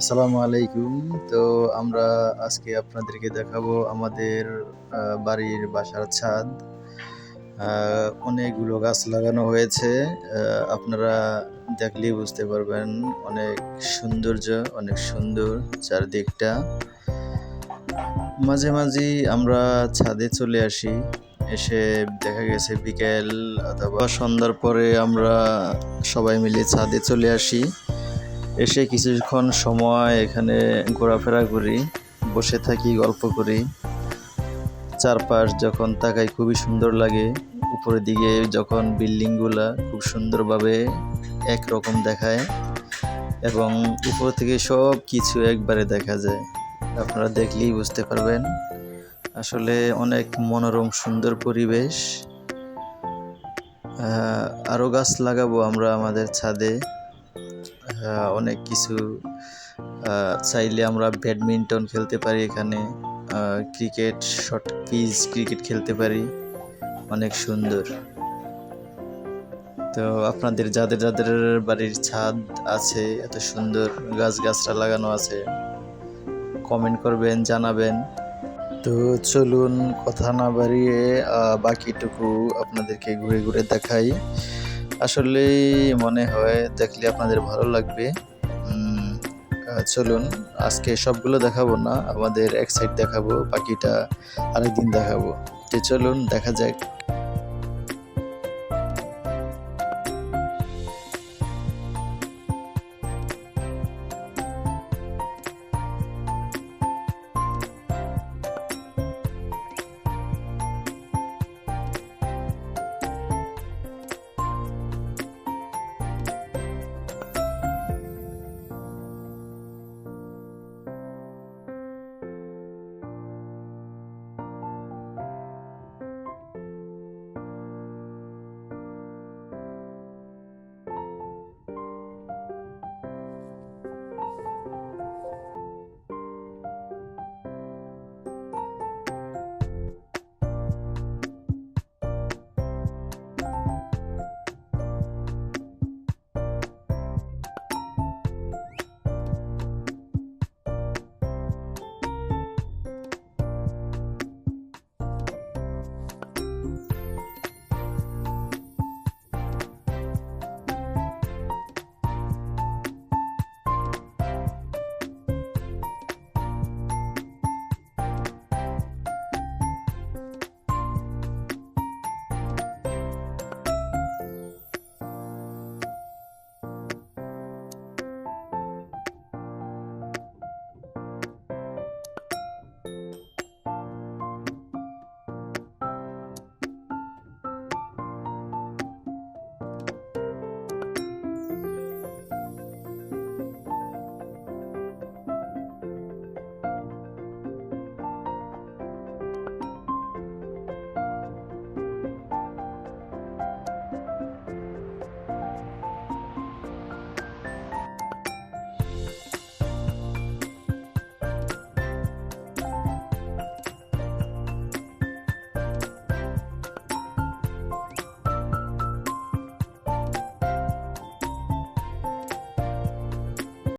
আসসালামু আলাইকুম। তো আমরা আজকে আপনাদেরকে দেখাবো আমাদের বাড়ির বাসার ছাদ। অনেকগুলো গাছ লাগানো হয়েছে। আপনারা দেখলেই বুঝতে পারবেন অনেক সৌন্দর্য, অনেক সুন্দর চারদিকটা। মাঝে মাঝে আমরা ছাদে চলে আসি। এসে দেখা গেছে বিকেল অথবা সন্ধ্যার পরে আমরা সবাই মিলে ছাদে চলে আসি। এসে কিছুক্ষণ সময় এখানে ঘোরাফেরা করি বসে থাকি গল্প করি। চারপাশ যখন তাকাই খুবই সুন্দর লাগে। উপরের দিকে যখন বিল্ডিংগুলা খুব সুন্দরভাবে একরকম দেখায় এবং উপর থেকে সব কিছু একবারে দেখা যায়। আপনারা দেখলেই বুঝতে পারবেন। আসলে অনেক মনোরম সুন্দর পরিবেশ। আহ, আরও গাছ লাগাবো আমরা আমাদের ছাদে। অনেক কিছু চাইলে আমরা ব্যাডমিন্টন খেলতে পারি এখানে ক্রিকেট, শর্ট পিচ ক্রিকেট খেলতে পারি, অনেক সুন্দর। তো আপনাদের যাদের যাদের বাড়ির ছাদ আছে, এত সুন্দর গাছ গাছরা লাগানো আছে কমেন্ট করবেন, জানাবেন। তো চলুন, কথা না বাড়িয়ে বাকিটুকু আপনাদেরকে ঘুরে ঘুরে দেখাই। আসলে মনে হয় দেখলে আপনাদের ভালো লাগবে। চলুন, আজকে সবগুলো দেখাবো না, আমাদের এক সাইড দেখাবো, বাকিটা আরেকদিন দেখাবো। তো চলুন, দেখা যাক।